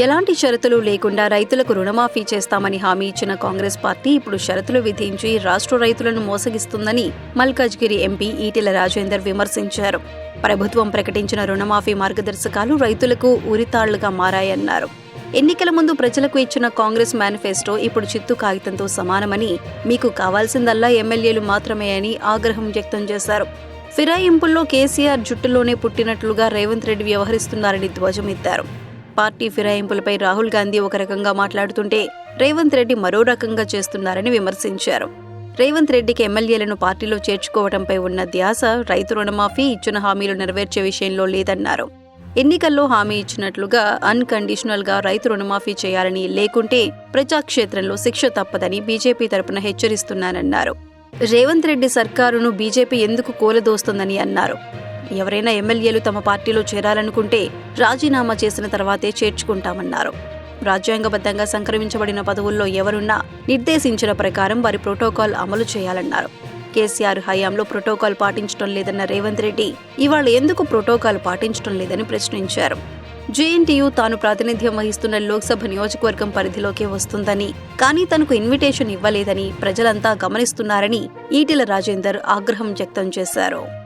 ఎలాంటి షరతులు లేకుండా రైతులకు రుణమాఫీ చేస్తామని హామీ ఇచ్చిన కాంగ్రెస్ పార్టీ ఇప్పుడు షరతులు విధించి రాష్ట్ర రైతులను మోసగిస్తుందని మల్కాజ్గిరి ఎంపీ ఈటెల రాజేందర్ విమర్శించారు. ప్రభుత్వం ప్రకటించిన రుణమాఫీ మార్గదర్శకాలు రైతులకు ఉరితాళ్ళుగా మారాయన్నారు. ఎన్నికల ముందు ప్రజలకు ఇచ్చిన కాంగ్రెస్ మేనిఫెస్టో ఇప్పుడు చిత్తు కాగితంతో సమానమని మీకు కావాల్సిందల్లా ఎమ్మెల్యేలు మాత్రమే అని ఆగ్రహం వ్యక్తం చేశారు. ఫిరాయింపుల్లో కేసీఆర్ జుట్టులోనే పుట్టినట్లుగా రేవంత్ రెడ్డి వ్యవహరిస్తున్నారని ధ్వజమెత్తారు. పార్టీ ఫిరాయింపులపై రాహుల్ గాంధీ ఒక రకంగా మాట్లాడుతుంటే రేవంత్ రెడ్డి మరో రకంగా చేస్తున్నారని విమర్శించారు. రేవంత్ రెడ్డికి ఎమ్మెల్యేలను పార్టీలో చేర్చుకోవడంపై ఉన్న ధ్యాస రైతు రుణమాఫీ ఇచ్చిన హామీలు నెరవేర్చే విషయంలో లేదన్నారు. ఎన్నికల్లో హామీ ఇచ్చినట్లుగా అన్కండిషనల్గా రైతు రుణమాఫీ చేయాలని లేకుంటే ప్రజాక్షేత్రంలో శిక్ష తప్పదని బీజేపీ తరపున హెచ్చరిస్తున్నానన్నారు. రేవంత్ రెడ్డి సర్కారును బీజేపీ ఎందుకు కూలదోస్తోందని అన్నారు. ఎవరైనా ఎమ్మెల్యేలు తమ పార్టీలో చేరాలనుకుంటే రాజీనామా చేసిన తర్వాతే చేర్చుకుంటామన్నారు. రాజ్యాంగబద్ధంగా సంక్రమించబడిన పదవుల్లో ఎవరున్నా నిర్దేశించిన ప్రకారం వారి ప్రోటోకాల్ అమలు చేయాలన్నారు. కేసీఆర్ హయాంలో ప్రోటోకాల్ పాటించడం లేదన్న రేవంత్ రెడ్డి ఇవాళ ఎందుకు ప్రోటోకాల్ పాటించడం లేదని ప్రశ్నించారు. జేఎన్టీయూ తాను ప్రాతినిధ్యం వహిస్తున్న లోక్సభ నియోజకవర్గం పరిధిలోకే వస్తుందని కానీ తనకు ఇన్విటేషన్ ఇవ్వలేదని ప్రజలంతా గమనిస్తున్నారని ఈటెల రాజేందర్ ఆగ్రహం వ్యక్తం చేశారు.